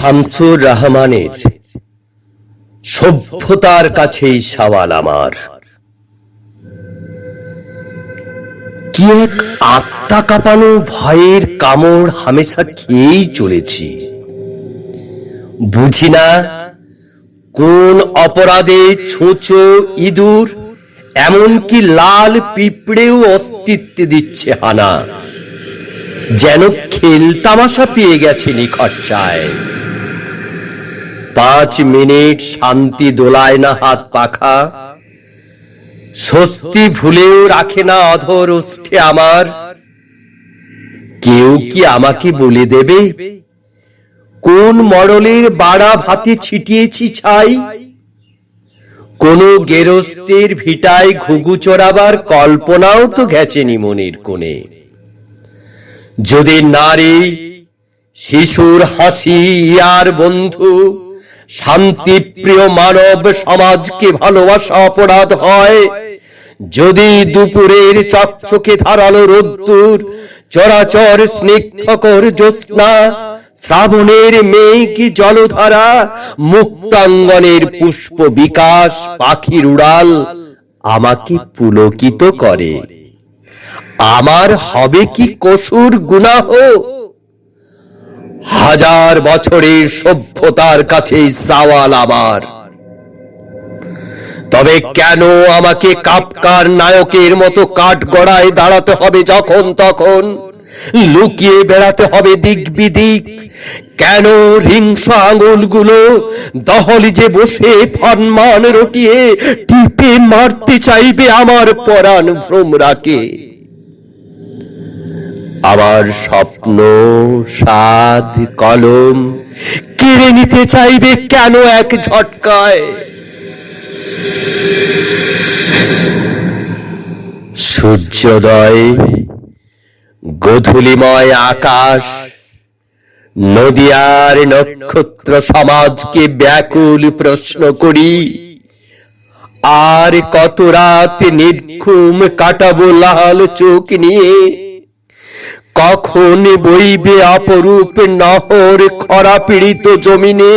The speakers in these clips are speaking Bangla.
শামসুর রহমানের সভ্যতার কাছেই সওয়াল আমার। কি এক আত্মা কাঁপানো ভয়ের কামড় হামেশা খেয়েই চলেছি। বুঝি না কোন অপরাধে ছুঁচো ইঁদুর, এমনকি লাল পিঁপড়েও অস্তিত্বে দিচ্ছে হানা। যেন খেল তামাশা পেয়ে গেছে নিখরচায়। পাঁচ মিনিট শান্তি দোলায় না হাত পাখা। স্বস্তি ভুলেও রাখে না অধর ওষ্ঠে আমার। কেউ কি আমাকে বলে দেবে? কোন মডলের বাড়া ভাতে ছিটিয়েছি ছাই? কোন গেরস্তের ভিটায় ঘুঘু চড়াবার কল্পনাও তো গেছেনি মনের কোণে। যদি নারী শিশুর হাসি আর বন্ধু শান্তিপ্রিয় মানব সমাজকে ভালোবাসা অপরাধ হয়। যদি দুপুরের চকচকে ধারালো রোদ্দুর, চরাচর স্নিগ্ধকর জ্যোৎস্না, শ্রাবণের মেঘ জলধারা, মুক্তাঙ্গনের পুষ্প বিকাশ পাখির উড়াল আমাকে পুলকিত করে। আমার হবে কি কসুর গুনাহ? হাজার বছরের সভ্যতার কাছে সওয়াল আমার। তবে কেন আমাকে কাপকার নায়কের মতো কাঠ গড়ায় দাঁড়াতে হবে যখন তখন? লুকিয়ে বেড়াতে হবে দিক বিদিক। কেন হিংস আঙুলগুলো দহলিজে বসে ফনমান রটিয়ে টিপে মারতে চাইবে আমার পরাণ ভ্রমরাকে? আমার স্বপ্ন সাদ কলম কেড়ে নিতে চাইবে কেন এক ঝটকায়? সূর্যোদয়, গধূলিময় আকাশ, নদিয়ার নক্ষত্র সমাজকে ব্যাকুল প্রশ্ন করি, আর কত রাত নির্ঘুম কাটাবো লাল চোখ নিয়ে? কখন বইবে অপরূপ নহর খরা পীড়িত জমিনে।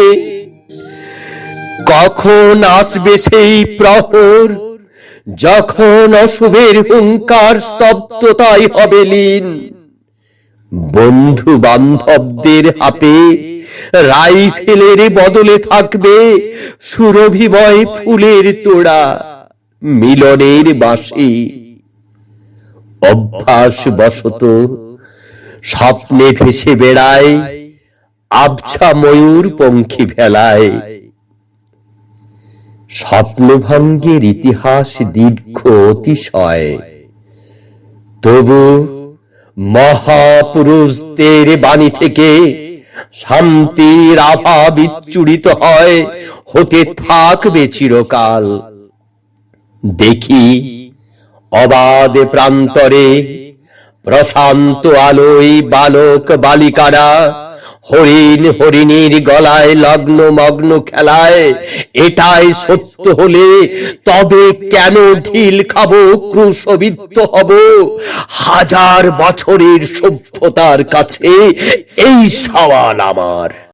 কখন আসবে সেই প্রহর? যখন অশুভের হুঙ্কার স্তব্ধতাই হবে লীন। বন্ধু বান্ধবদের হাতে রাইফেলের বদলে থাকবে সুরভিময় ফুলের তোড়া মিলনের বাসি অভ্যাস বশত স্বপ্নে ভেসে বেড়ায় আবছা ময়ূর পঙ্খী ভেলায়। স্বপ্নভঙ্গের ইতিহাস দীর্ঘ অতিশয়। তবু মহাপুরুষদের বাণী থেকে শান্তির আভা বিচ্ছুরিত হয়, হতে থাকবে চিরকাল। দেখি অবাধ প্রান্তরে প্রশান্ত আলোয় বালক বালিকারা, হরিণ হরিণীর গলায় লগ্ন মগ্ন খেলায়, এটাই সত্য হলে তবে কেন ঢিল খাব, ক্রুশবিদ্ধ হব? হাজার বছরের সভ্যতার কাছে এই সওয়াল আমার।